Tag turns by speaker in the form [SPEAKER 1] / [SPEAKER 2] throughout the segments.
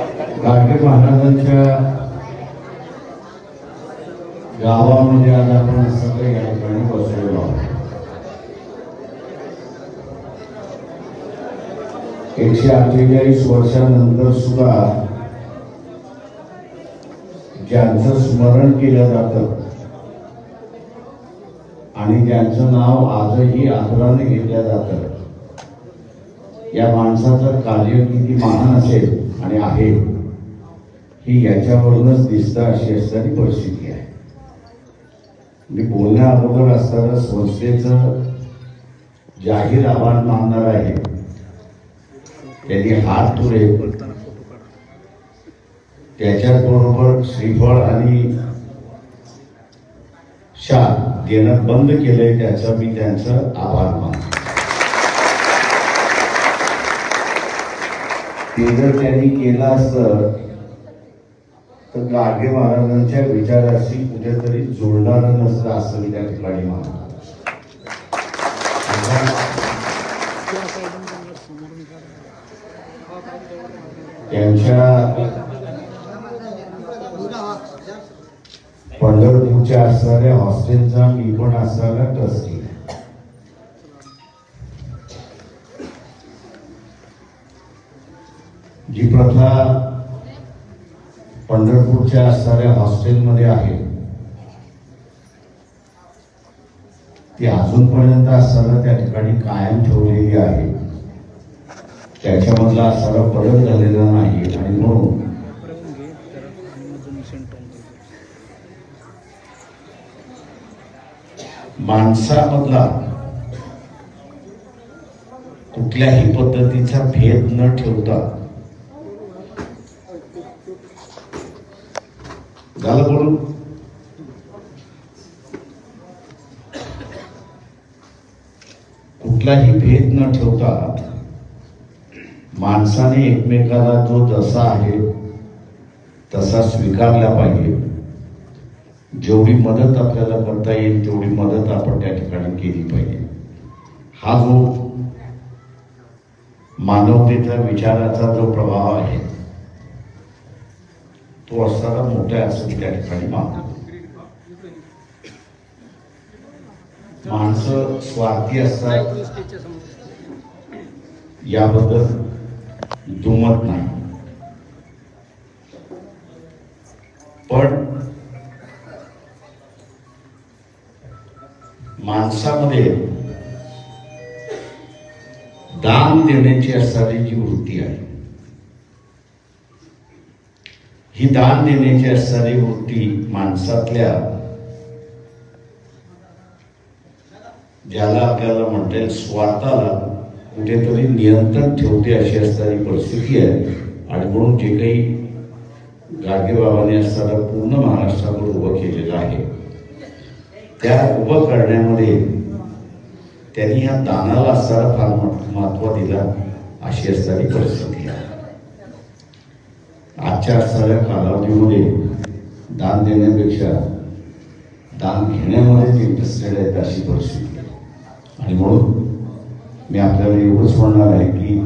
[SPEAKER 1] गाडगे महाराजांच्या गावामध्ये आज आपण सगळे या ठिकाणी बसलेलो आहोत. एकशे अठ्ठेचाळीस वर्षानंतर सुद्धा ज्यांचं स्मरण केलं जातं आणि ज्यांचं नाव आजही आदराने घेतलं जातं या माणसाचं कार्य किती महान असेल. आणि आहे. ही याच्यावरूनच दिसतं अशी असणारी परिस्थिती आहे. मी बोलण्या अगोदर असताना संस्थेचं जाहीर आव्हान मानणार आहे. त्यांनी हात तुरे त्याच्याचबरोबर श्रीफळ आणि शाप देणं बंद केलंय त्याचं मी त्यांचं आभार मानतो. ते जर त्यांनी केलं असतं तर गाडगे महाराजांच्या विचाराशी कुठेतरी जोडणार नसतं असं मी त्या ठिकाणी मानतो त्यांच्या पंढरपूरच्या असणाऱ्या हॉस्टेलचा मी पण असणारा ट्रस्टी. जी प्रथा पंढरपूरच्या असणाऱ्या हॉस्टेलमध्ये आहे ती अजूनपर्यंत असताना त्या ठिकाणी कायम ठेवलेली आहे. त्याच्यामधला असणारा बदल झालेला नाही आणि म्हणून माणसामधला कुठल्याही पद्धतीचा भेद न ठेवता झालं बोलून. कुठलाही भेद न ठेवता माणसाने एकमेकाला जो जसा आहे तसा स्वीकारला पाहिजे. जेवढी मदत आपल्याला करता येईल तेवढी मदत आपण त्या ठिकाणी केली पाहिजे. हा जो मानवतेचा विचाराचा जो प्रभाव आहे तो असताना मोठा आहे असं मी त्या ठिकाणी मानतो माणसं स्वार्थी असतात. याबद्दल दुमत नाही. पण माणसामध्ये दान देण्याची असणारी जी वृत्ती आहे ही दान देण्याची असणारी वृत्ती माणसातल्या ज्याला आपल्याला म्हणता येईल स्वार्थाला कुठेतरी नियंत्रण ठेवते अशी असणारी परिस्थिती आहे. आणि म्हणून जे काही गाडगेबाबाने असताना पूर्ण महाराष्ट्रावर उभं केलेलं आहे. त्या उभं करण्यामध्ये त्यांनी या दानाला असणारा फार महत्त्व दिला अशी असणारी परिस्थिती आहे. आजच्या असणाऱ्या कालावधीमध्ये दान देण्यापेक्षा दान घेण्यामध्येच इंटरेस्टेड आहेत अशी परिस्थिती. आणि म्हणून मी आपल्याला एवढंच म्हणणार आहे की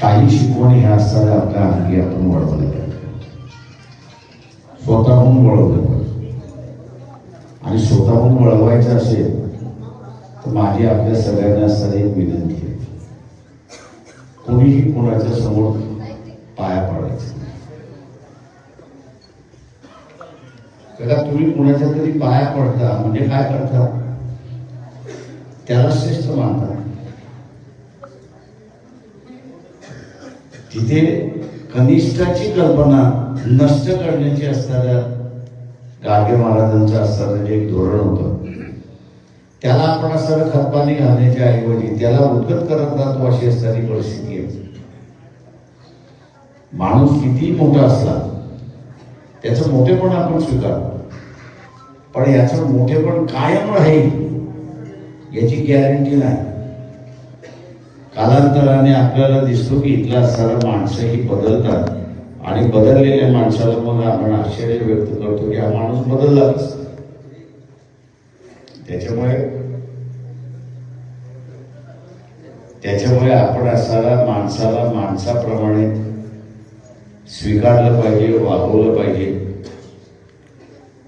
[SPEAKER 1] काही शिकवणी ह्या असणाऱ्या आपल्या अंगी आपण वळवल्या पाहिजे. स्वतःहून वळवलं पाहिजे. आणि स्वतःहून वळवायचं असेल तर माझी आपल्या सगळ्यांना असताना एक विनंती आहे. कोणीही कोणाच्या समोर पाया पडायचं. कदा तुम्ही कुणाच्या तरी पाया पडता म्हणजे काय करता? त्याला श्रेष्ठ मानतात तिथे कनिष्ठाची कल्पना नष्ट करण्याची असणाऱ्या गाडगे महाराजांचं असणारं जे एक धोरण होतं त्याला आपण असं खतपाणी घालण्याच्या ऐवजी त्याला उद्गत करत जातो अशी असणारी परिस्थिती आहे. माणूस किती मोठा असला त्याचं मोठेपण आपण स्वीकारतो. पण याचं मोठेपण कायम राहील याची गॅरंटी नाही. कालांतराने आपल्याला दिसतो की इथला असणारा माणसंही बदलतात. आणि बदललेल्या माणसाला मग आपण आश्चर्य व्यक्त करतो की हा माणूस बदललाच. त्याच्यामुळे त्याच्यामुळे आपण असणारा माणसाला माणसाप्रमाणे स्वीकारलं पाहिजे वागवलं पाहिजे.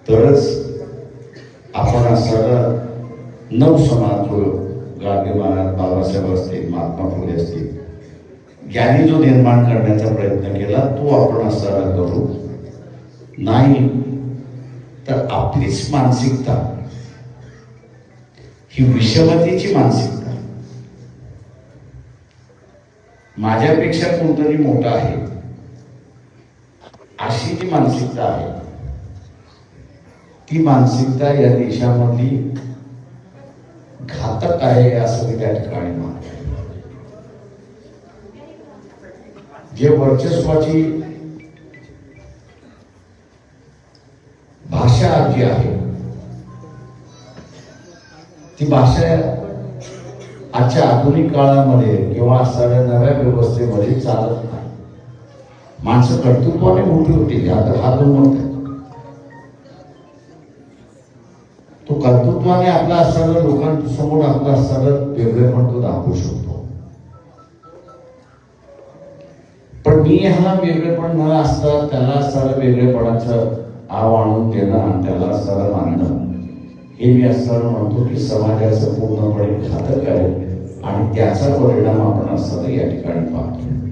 [SPEAKER 1] तरच आपण असणारा नव समाज जो गाडगे महाराज बाबासाहेब असतील महात्मा फुले असतील ज्ञानी जो निर्माण करण्याचा प्रयत्न केला तो आपण असणारा करू. नाही तर आपलीच मानसिकता. ही विषमतेची मानसिकता. माझ्यापेक्षा कोणतरी मोठा आहे. अशी जी मानसिकता आहे ती मानसिकता या देशामधली घातक आहे असं मी त्या ठिकाणी मानतो. जे वर्चस्वाची भाषा जी आहे ती भाषा आजच्या आधुनिक काळामध्ये किंवा सगळ्या नव्या व्यवस्थेमध्ये चालत नाही. माणसं कर्तृत्वाने मोठी होती. आता हा तो म्हणतो तो कर्तृत्वाने आपला असणारं लोकांसमोर आपला असणारं वेगळेपण तो दाखवू शकतो. पण मी ह्याला वेगळेपण न असता त्याला असणारं वेगळेपणाचं आव आणून देणं आणि त्याला असणारं मानणं हे मी असताना म्हणतो की समाजाचं पूर्णपणे घातक आहे आणि त्याचा परिणाम आपण असताना या ठिकाणी पाहतो.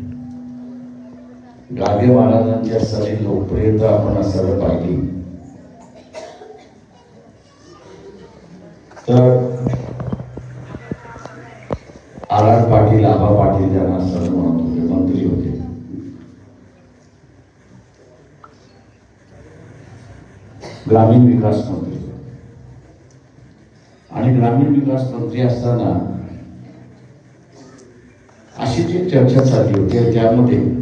[SPEAKER 1] गाडगे महाराजांच्या असणारी लोकप्रियता आपण असताना पाहिली. तर आर आर पाटील आबा पाटील यांना असताना म्हणत होते मंत्री होते. ग्रामीण विकास मंत्री. आणि ग्रामीण विकास मंत्री असताना अशी जी चर्चा चालली होती त्यामध्ये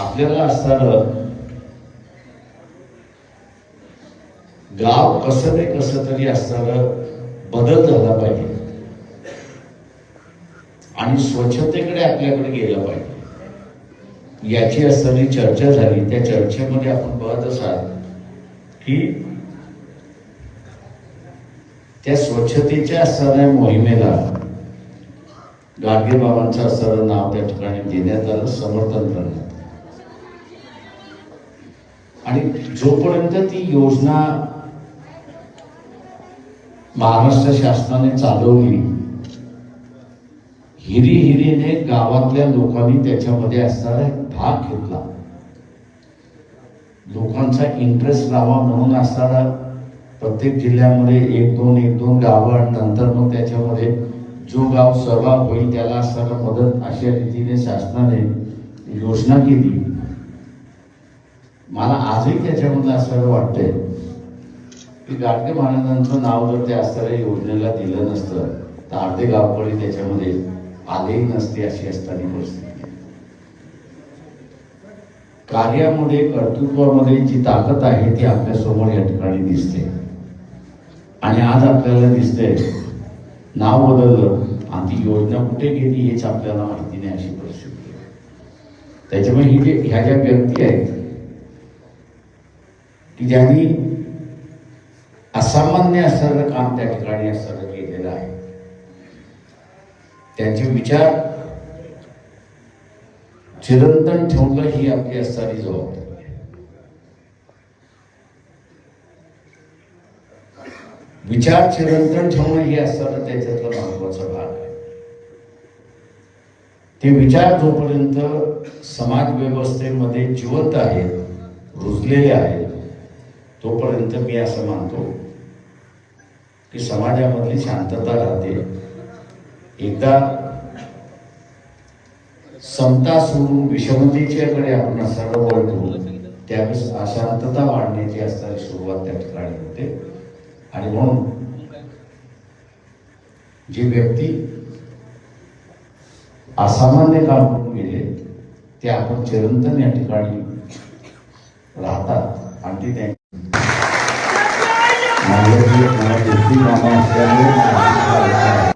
[SPEAKER 1] आपल्याला असताना गाव कसं नाही कसं तरी असताना बदल झाला पाहिजे. आणि स्वच्छतेकडे आपल्याकडे गेलं पाहिजे. याची असणारी चर्चा झाली. त्या चर्चेमध्ये आपण बघत असाल की त्या स्वच्छतेच्या असणाऱ्या मोहिमेला गाडगे बाबांचं असणारं नाव त्या ठिकाणी देण्यात आलं समर्थन करण्यात आणि जोपर्यंत ती योजना महाराष्ट्र शासनाने चालवली हिरी हिरीने गावातल्या लोकांनी त्याच्यामध्ये असणारा भाग घेतला. लोकांचा इंटरेस्ट राहावा म्हणून असणारा प्रत्येक जिल्ह्यामध्ये एक दोन एक दोन गावं आणि नंतर मग त्याच्यामध्ये जो गाव सहभाग होईल त्याला असणारा मदत अशा रीतीने शासनाने योजना केली. मला आजही त्याच्यामधलं असं वाटतंय. की गाडगे महाराजांचं नाव जर त्या असणाऱ्या योजनेला दिलं नसतं तर अर्धे गावकरी त्याच्यामध्ये आलेही नसते अशी असताना परिस्थिती. कार्यामध्ये कर्तृत्वामध्ये जी ताकद आहे ती आपल्यासमोर या ठिकाणी दिसते. आणि आज आपल्याला दिसते नाव बदललं आणि ती योजना कुठे गेली हेच आपल्याला माहिती नाही अशी परिस्थिती. त्याच्यामुळे ही जे ह्या ज्या व्यक्ती आहेत की ज्यांनी असामान्य असणारं काम त्या ठिकाणी असणारं केलेलं आहे. त्यांचे विचार चिरंतन ठेवणं ही आपली असणारी जबाबदारी विचार चिरंतन ठेवणं ही असताना त्याच्यातला महत्त्वाचा भाग आहे. ते विचार जोपर्यंत समाज व्यवस्थेमध्ये जिवंत आहेत रुजलेले आहेत तोपर्यंत मी असं मानतो की समाजामधली शांतता राहते. एकदा समता सोडून विषमतेच्याकडे आपण सर्व वळतो त्यावेळेस अशांतता वाढण्याची असणारी सुरुवात त्या ठिकाणी होते. आणि म्हणून जी व्यक्ती असामान्य काम करून गेले ते आपण चिरंतन या ठिकाणी राहतात आणि ते त्यांची